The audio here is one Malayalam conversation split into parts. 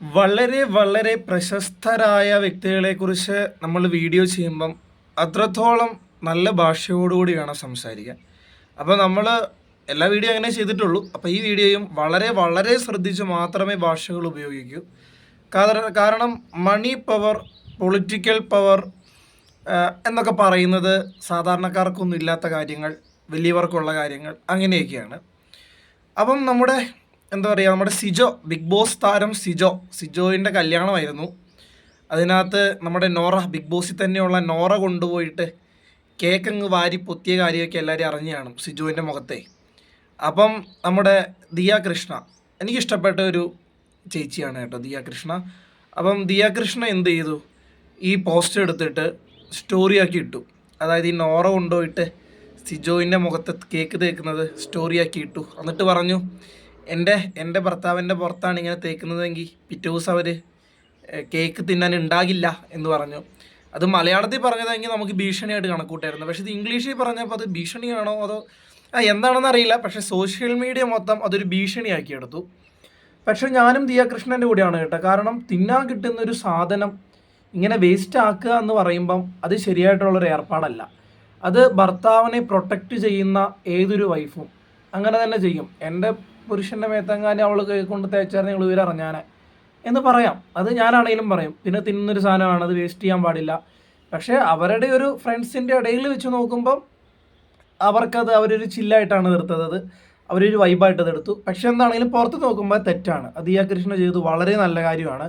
വളരെ വളരെ പ്രശസ്തരായ വ്യക്തികളെക്കുറിച്ച് നമ്മൾ വീഡിയോ ചെയ്യുമ്പം അത്രത്തോളം നല്ല ഭാഷയോടുകൂടി വേണം സംസാരിക്കാൻ അപ്പോൾ നമ്മൾ എല്ലാ വീഡിയോ അങ്ങനെ ചെയ്തിട്ടുള്ളൂ. അപ്പോൾ ഈ വീഡിയോയും വളരെ വളരെ ശ്രദ്ധിച്ച് മാത്രമേ ഭാഷകൾ ഉപയോഗിക്കൂ. കാരണം മണി പവർ പൊളിറ്റിക്കൽ പവർ എന്നൊക്കെ പറയുന്നത് സാധാരണക്കാർക്കൊന്നും ഇല്ലാത്ത കാര്യങ്ങൾ വലിയവർക്കുള്ള കാര്യങ്ങൾ അങ്ങനെയൊക്കെയാണ്. അപ്പം നമ്മുടെ എന്താ പറയുക നമ്മുടെ സിജോ ബിഗ് ബോസ് താരം സിജോ സിജോയിന്റെ കല്യാണമായിരുന്നു. അതിനകത്ത് നമ്മുടെ നോറ ബിഗ് ബോസിൽ തന്നെയുള്ള നോറ കൊണ്ടുപോയിട്ട് കേക്ക് അങ്ങ് വാരി പൊത്തിയ കാര്യമൊക്കെ എല്ലാവരും അറിഞ്ഞു കാണും സിജുവിന്റെ മുഖത്തെ. അപ്പം നമ്മുടെ ദിയ കൃഷ്ണ എനിക്കിഷ്ടപ്പെട്ട ഒരു ചേച്ചിയാണ് കേട്ടോ ദിയ കൃഷ്ണ. അപ്പം ദിയ കൃഷ്ണ എന്ത് ചെയ്തു? ഈ പോസ്റ്റ് എടുത്തിട്ട് സ്റ്റോറിയാക്കി ഇട്ടു. അതായത് ഈ നോറ കൊണ്ടുപോയിട്ട് സിജോയിന്റെ മുഖത്ത് കേക്ക് തേക്കുന്നത് സ്റ്റോറിയാക്കി ഇട്ടു. എന്നിട്ട് പറഞ്ഞു എന്റെ എന്റെ ഭർത്താവിന്റെ പുറത്താണ് ഇങ്ങനെ തേക്കുന്നതെങ്കിൽ പിറ്റേ ദിവസം അവർ കേക്ക് തിന്നാൻ ഉണ്ടാകില്ല എന്ന് പറഞ്ഞു. അത് മലയാളത്തിൽ പറഞ്ഞതെങ്കിൽ നമുക്ക് ഭീഷണിയായിട്ട് കണക്കൂട്ടായിരുന്നു. പക്ഷേ ഇത് ഇംഗ്ലീഷിൽ പറഞ്ഞപ്പോൾ അത് ഭീഷണിയാണോ അതോ എന്താണെന്ന് അറിയില്ല. പക്ഷേ സോഷ്യൽ മീഡിയ മൊത്തം അതൊരു ഭീഷണിയാക്കി എടുത്തു. പക്ഷേ ഞാനും ദിയാകൃഷ്ണന്റെ കൂടെയാണ് കേട്ടോ. കാരണം തിന്നാൻ കിട്ടുന്ന ഒരു സാധനം ഇങ്ങനെ വേസ്റ്റ് ആക്കുക എന്ന് പറയുമ്പം അത് ശരിയായിട്ടുള്ളൊരു ഏർപ്പാടല്ല. അത് ഭർത്താവിനെ പ്രൊട്ടക്റ്റ് ചെയ്യുന്ന ഏതൊരു വൈഫും അങ്ങനെ തന്നെ ചെയ്യും. എന്റെ പുരുഷന്റെ മേത്തങ്ങാനും അവൾ കൊണ്ട് തേച്ചാൽ നിങ്ങൾ ഇവരറിഞ്ഞാനെ എന്ന് പറയാം. അത് ഞാനാണെങ്കിലും പറയും. പിന്നെ തിന്നുന്നൊരു സാധനമാണ്. അത് വേസ്റ്റ് ചെയ്യാൻ പാടില്ല. പക്ഷേ അവരുടെ ഒരു ഫ്രണ്ട്സിന്റെ ഇടയിൽ വെച്ച് നോക്കുമ്പം അവർക്കത് അവരൊരു ചില്ലായിട്ടാണ് തീർത്തത് അത് അവരൊരു വൈബായിട്ട് അത് എടുത്തു. പക്ഷെ എന്താണെങ്കിലും പുറത്ത് നോക്കുമ്പോൾ തെറ്റാണ്. അത് ഈ കൃഷ്ണ ചെയ്തു വളരെ നല്ല കാര്യമാണ്.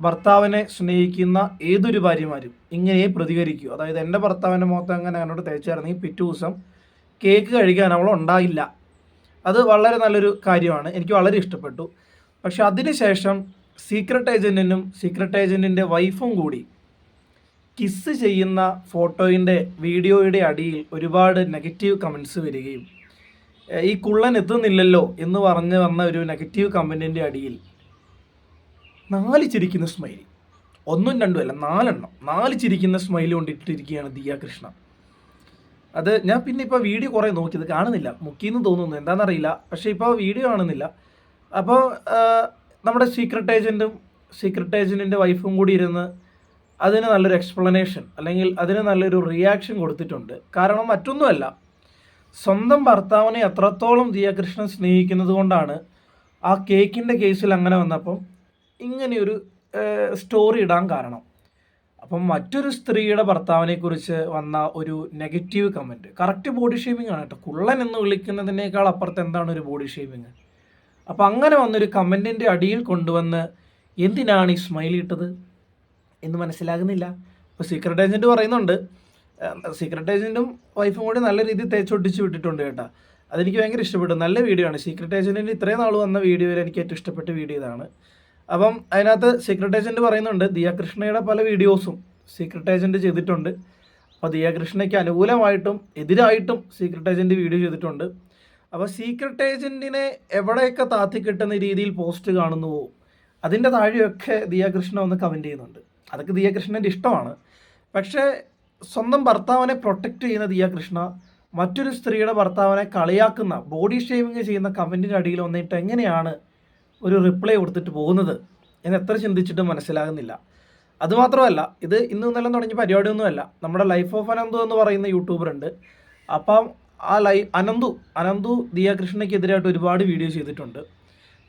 ഭർത്താവിനെ സ്നേഹിക്കുന്ന ഏതൊരു ഭാര്യമാരും ഇങ്ങനെ പ്രതികരിക്കൂ. അതായത് എന്റെ ഭർത്താവിന്റെ മുഖത്ത് അങ്ങനെ എന്നോട് തേച്ചായിരുന്നെങ്കിൽ പിറ്റേ ദിവസം കേക്ക് കഴിക്കാൻ അവൾ ഉണ്ടായില്ല. അത് വളരെ നല്ലൊരു കാര്യമാണ്. എനിക്ക് വളരെ ഇഷ്ടപ്പെട്ടു. പക്ഷെ അതിനുശേഷം സീക്രട്ട് ഏജന്റിനും സീക്രട്ട് ഏജന്റിന്റെ വൈഫും കൂടി കിസ് ചെയ്യുന്ന ഫോട്ടോയിന്റെ വീഡിയോയുടെ അടിയിൽ ഒരുപാട് നെഗറ്റീവ് കമൻസ് വരികയും ഈ കുള്ളൻ എത്തുന്നില്ലല്ലോ എന്ന് പറഞ്ഞ് വന്ന ഒരു നെഗറ്റീവ് കമന്റിന്റെ അടിയിൽ നാല് ചിരിക്കുന്ന സ്മൈലി ഒന്നും രണ്ടും അല്ല നാലെണ്ണം. നാല് ചിരിക്കുന്ന സ്മൈലി കൊണ്ടിട്ടിരിക്കുകയാണ് ദിയ കൃഷ്ണ. അത് ഞാൻ പിന്നെ ഇപ്പോൾ വീഡിയോ കുറേ നോക്കിയത് കാണുന്നില്ല. മുക്കിയെന്ന് തോന്നുന്നു എന്താണെന്നറിയില്ല പക്ഷേ ഇപ്പോൾ വീഡിയോ കാണുന്നില്ല. അപ്പോൾ നമ്മുടെ സീക്രട്ട് ഏജന്റും സീക്രട്ട് ഏജന്റിന്റെ വൈഫും കൂടി ഇരുന്ന് അതിന് നല്ലൊരു എക്സ്പ്ലനേഷൻ അല്ലെങ്കിൽ അതിന് നല്ലൊരു റിയാക്ഷൻ കൊടുത്തിട്ടുണ്ട്. കാരണം മറ്റൊന്നുമല്ല. സ്വന്തം ഭർത്താവിനെ എത്രത്തോളം ദിയാകൃഷ്ണൻ സ്നേഹിക്കുന്നത് കൊണ്ടാണ് ആ കേക്കിന്റെ കേസിൽ അങ്ങനെ വന്നപ്പം ഇങ്ങനെയൊരു സ്റ്റോറി ഇടാൻ കാരണം. അപ്പം മറ്റൊരു സ്ത്രീയുടെ ഭർത്താവിനെ കുറിച്ച് വന്ന ഒരു negative comment. Correct body shaming ആണ് കേട്ടോ. കുള്ളൻ എന്ന് വിളിക്കുന്നതിനേക്കാൾ അപ്പുറത്ത് എന്താണ് ഒരു ബോഡി ഷേമിങ് അപ്പം അങ്ങനെ വന്നൊരു കമന്റിന്റെ അടിയിൽ കൊണ്ടുവന്ന് എന്തിനാണ് ഈ സ്മൈൽ ഇട്ടത് എന്ന് മനസ്സിലാകുന്നില്ല. ഇപ്പോൾ സീക്രട്ട് ഏജന്റ് പറയുന്നുണ്ട്. സീക്രട്ട് ഏജന്റും വൈഫും കൂടി നല്ല രീതിയിൽ തേച്ചൊട്ടിച്ച് വിട്ടിട്ടുണ്ട് കേട്ടോ. അതെനിക്ക് ഭയങ്കര ഇഷ്ടപ്പെട്ടു. നല്ല വീഡിയോ ആണ്. സീക്രട്ട് ഏജന്റിന്റെ ഇത്രയും നാൾ വന്ന വീഡിയോയിൽ എനിക്ക് ഏറ്റവും ഇഷ്ടപ്പെട്ട വീഡിയോ ഇതാണ്. അപ്പം അതിനകത്ത് സീക്രട്ട് ഏജന്റ് പറയുന്നുണ്ട് ദിയ കൃഷ്ണയുടെ പല വീഡിയോസും സീക്രട്ട് ഏജന്റ് ചെയ്തിട്ടുണ്ട്. അപ്പോൾ ദിയ കൃഷ്ണയ്ക്ക് അനുകൂലമായിട്ടും എതിരായിട്ടും സീക്രട്ട് ഏജന്റ് വീഡിയോ ചെയ്തിട്ടുണ്ട്. അപ്പോൾ സീക്രട്ട് ഏജന്റിനെ എവിടെയൊക്കെ താത്തി കിട്ടുന്ന രീതിയിൽ പോസ്റ്റ് കാണുന്നുവോ അതിന്റെ താഴെയൊക്കെ ദിയാകൃഷ്ണ ഒന്ന് കമന്റ് ചെയ്യുന്നുണ്ട്. അതൊക്കെ ദിയാകൃഷ്ണന്റെ ഇഷ്ടമാണ്. പക്ഷേ സ്വന്തം ഭർത്താവിനെ പ്രൊട്ടക്റ്റ് ചെയ്യുന്ന ദിയാകൃഷ്ണ മറ്റൊരു സ്ത്രീയുടെ ഭർത്താവിനെ കളിയാക്കുന്ന ബോഡി ഷേവിങ് ചെയ്യുന്ന കമന്റിന്റെ അടിയിൽ വന്നിട്ട് എങ്ങനെയാണ് ഒരു റിപ്ലൈ കൊടുത്തിട്ട് പോകുന്നത് എന്ന് എത്ര ചിന്തിച്ചിട്ടും മനസ്സിലാകുന്നില്ല. അതുമാത്രമല്ല ഇത് ഇന്ന് ഇന്നലെ തുടങ്ങിയ പരിപാടിയൊന്നുമല്ല. നമ്മുടെ ലൈഫ് ഓഫ് അനന്തു എന്ന് പറയുന്ന യൂട്യൂബർ ഉണ്ട്. അപ്പം ആ ലൈ അനന്തു അനന്തു ദിയാകൃഷ്ണയ്ക്കെതിരായിട്ട് ഒരുപാട് വീഡിയോ ചെയ്തിട്ടുണ്ട്.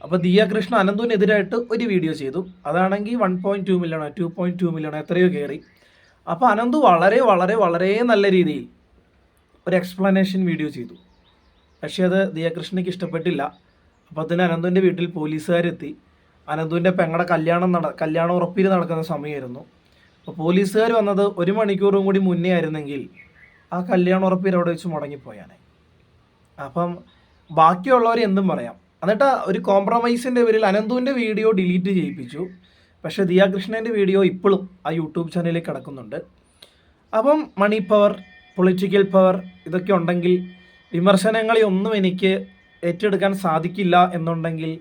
അപ്പോൾ ദിയ ദിയാകൃഷ്ണ അനന്തുവിനെതിരായിട്ട് ഒരു വീഡിയോ ചെയ്തു. അതാണെങ്കിൽ വൺ പോയിന്റ് ടു മില്യണോ ടു പോയിന്റ് ടു മില്യണോ എത്രയോ കയറി. അപ്പോൾ അനന്തു വളരെ വളരെ വളരെ നല്ല രീതിയിൽ ഒരു എക്സ്പ്ലനേഷൻ വീഡിയോ ചെയ്തു. പക്ഷേ അത് ദിയ കൃഷ്ണയ്ക്ക് ഇഷ്ടപ്പെട്ടില്ല. അപ്പോൾ തന്നെ അനന്തുവിന്റെ വീട്ടിൽ പോലീസുകാരെത്തി. അനന്തുവിന്റെ പെങ്ങളുടെ കല്യാണം നട കല്യാണം ഉറപ്പിൽ നടക്കുന്ന സമയമായിരുന്നു അപ്പോൾ പോലീസുകാർ വന്നത് ഒരു മണിക്കൂറും കൂടി മുന്നേ ആയിരുന്നെങ്കിൽ ആ കല്യാണം ഉറപ്പിൽ അവിടെ വെച്ച് മുടങ്ങിപ്പോയാനെ. അപ്പം ബാക്കിയുള്ളവർ എന്തും പറയാം. എന്നിട്ട് ഒരു കോംപ്രമൈസിന്റെ പേരിൽ അനന്തുവിന്റെ വീഡിയോ ഡിലീറ്റ് ചെയ്യിപ്പിച്ചു. പക്ഷേ ദിയാകൃഷ്ണന്റെ വീഡിയോ ഇപ്പോഴും ആ യൂട്യൂബ് ചാനലിൽ കിടക്കുന്നുണ്ട്. അപ്പം മണി പവർ പൊളിറ്റിക്കൽ പവർ ഇതൊക്കെ ഉണ്ടെങ്കിൽ വിമർശനങ്ങളെ ഒന്നും എനിക്ക് ഏറ്റെടുക്കാൻ സാധിക്കില്ല എന്നുണ്ടെങ്കിൽ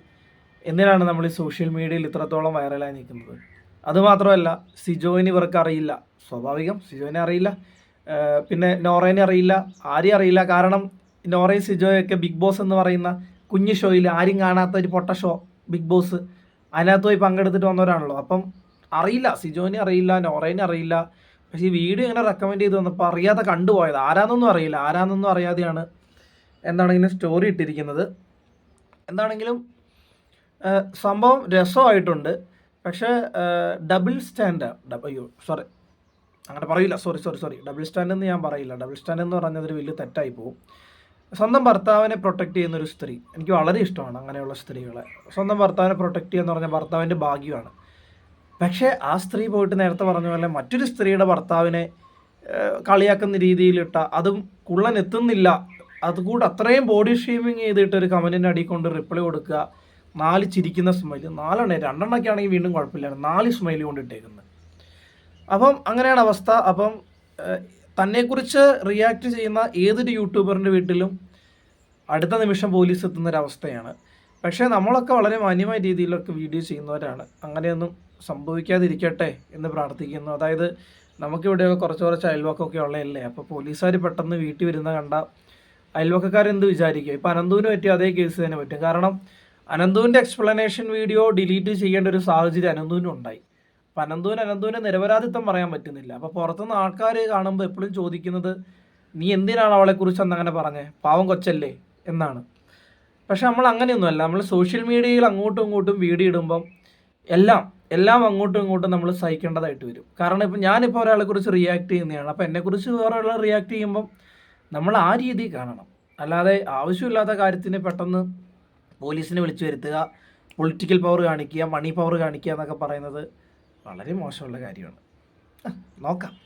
എന്തിനാണ് നമ്മൾ ഈ സോഷ്യൽ മീഡിയയിൽ ഇത്രത്തോളം വൈറലായി നിൽക്കുന്നത്? അതുമാത്രമല്ല സിജോയിന് ഇവർക്ക് അറിയില്ല. സ്വാഭാവികം സിജോയിനെ അറിയില്ല. പിന്നെ നോറേനെ അറിയില്ല ആരെയും അറിയില്ല. കാരണം നോറയും സിജോയൊക്കെ ബിഗ് ബോസ് എന്ന് പറയുന്ന കുഞ്ഞു ഷോയിൽ ആരും കാണാത്ത ഒരു പൊട്ട ഷോ ബിഗ് ബോസ്. അതിനകത്ത് പോയി പങ്കെടുത്തിട്ട് വന്നവരാണല്ലോ. അപ്പം അറിയില്ല സിജോനെ അറിയില്ല നോറേനെ അറിയില്ല. പക്ഷേ ഈ വീഡിയോ ഇങ്ങനെ റെക്കമെൻഡ് ചെയ്ത് വന്നപ്പോൾ അറിയാതെ കണ്ടുപോയത്. ആരാന്നൊന്നും അറിയില്ല. ആരാന്നൊന്നും അറിയാതെയാണ് എന്താണ് ഇങ്ങനെ സ്റ്റോറി ഇട്ടിരിക്കുന്നത്? എന്താണെങ്കിലും സംഭവം രസമായിട്ടുണ്ട്. പക്ഷേ ഡബിൾ സ്റ്റാൻഡ് അയ്യോ സോറി അങ്ങനെ പറയില്ല. Sorry sorry sorry double stand എന്ന് ഞാൻ പറയില്ല. ഡബിൾ സ്റ്റാൻഡ് എന്ന് പറഞ്ഞതൊരു വലിയ തെറ്റായി പോകും സ്വന്തം ഭർത്താവിനെ പ്രൊട്ടക്റ്റ് ചെയ്യുന്ന ഒരു സ്ത്രീ. എനിക്ക് വളരെ ഇഷ്ടമാണ് അങ്ങനെയുള്ള സ്ത്രീകളെ. സ്വന്തം ഭർത്താവിനെ പ്രൊട്ടക്റ്റ് ചെയ്യുക എന്ന് പറഞ്ഞാൽ ഭർത്താവിന്റെ ഭാഗ്യമാണ്. പക്ഷേ ആ സ്ത്രീ പോയിട്ട് നേരത്തെ പറഞ്ഞ പോലെ മറ്റൊരു സ്ത്രീയുടെ ഭർത്താവിനെ കളിയാക്കുന്ന രീതിയിലിട്ട അതും കുള്ളൻ എത്തുന്നില്ല അതുകൂടെ അത്രയും ബോഡി ഷേമിങ് ചെയ്തിട്ട് ഒരു കമന്റിന്റെ അടി കൊണ്ട് റിപ്ലൈ കൊടുക്കുക. നാല് ചിരിക്കുന്ന സ്മൈൽ നാലെണ്ണേ രണ്ടെണ്ണമൊക്കെ ആണെങ്കിൽ വീണ്ടും കുഴപ്പമില്ല നാല് സ്മൈൽ കൊണ്ടിട്ടേക്കുന്നത് അപ്പം അങ്ങനെയാണ് അവസ്ഥ. അപ്പം തന്നെക്കുറിച്ച് റിയാക്ട് ചെയ്യുന്ന ഏതൊരു യൂട്യൂബറിന്റെ വീട്ടിലും അടുത്ത നിമിഷം പോലീസ് എത്തുന്നൊരവസ്ഥയാണ് പക്ഷേ നമ്മളൊക്കെ വളരെ മാന്യമായ രീതിയിലൊക്കെ വീഡിയോ ചെയ്യുന്നവരാണ്. അങ്ങനെയൊന്നും സംഭവിക്കാതിരിക്കട്ടെ എന്ന് പ്രാർത്ഥിക്കുന്നു. അതായത് നമുക്കിവിടെയൊക്കെ കുറച്ച് കുറച്ച് അയൽവക്കമൊക്കെ ഉള്ളതല്ലേ? അപ്പോൾ പോലീസുകാർ പെട്ടെന്ന് വീട്ടിൽ വരുന്ന കണ്ട അയൽവക്കക്കാരെന്ത് വിചാരിക്കും? ഇപ്പം അനന്തുവിന് പറ്റിയ അതേ കേസ് തന്നെ പറ്റും. കാരണം അനന്തുവിന്റെ എക്സ്പ്ലനേഷൻ വീഡിയോ ഡിലീറ്റ് ചെയ്യേണ്ട ഒരു സാഹചര്യം അനന്തുവിനും ഉണ്ടായി. അപ്പം അനന്തുവിന് അനന്തുവിന്റെ നിരപരാധിത്വം പറയാൻ പറ്റുന്നില്ല. അപ്പോൾ പുറത്തുനിന്ന് ആൾക്കാർ കാണുമ്പോൾ എപ്പോഴും ചോദിക്കുന്നത് നീ എന്തിനാണ് അവളെക്കുറിച്ച് അന്ന് അങ്ങനെ പറഞ്ഞത് പാവം കൊച്ചല്ലേ? എന്നാണ്. പക്ഷെ നമ്മൾ അങ്ങനെയൊന്നുമല്ല. നമ്മൾ സോഷ്യൽ മീഡിയയിൽ അങ്ങോട്ടും ഇങ്ങോട്ടും വീഡിയോ ഇടുമ്പം എല്ലാം എല്ലാം അങ്ങോട്ടും ഇങ്ങോട്ടും നമ്മൾ സഹിക്കേണ്ടതായിട്ട് വരും. കാരണം ഇപ്പം ഞാനിപ്പോൾ ഒരാളെ കുറിച്ച് റിയാക്ട് ചെയ്യുന്നതാണ്. അപ്പോൾ എന്നെക്കുറിച്ച് വേറെ ഒരാൾ റിയാക്ട് ചെയ്യുമ്പം നമ്മൾ ആ രീതി കാണണം. അല്ലാതെ ആവശ്യമില്ലാത്ത കാര്യത്തിന് പെട്ടെന്ന് പോലീസിനെ വിളിച്ചു വരുത്തുക പൊളിറ്റിക്കൽ പവർ കാണിക്കുക മണി പവർ കാണിക്കുക എന്നൊക്കെ പറയുന്നത് വളരെ മോശമുള്ള കാര്യമാണ്. നോക്കാം.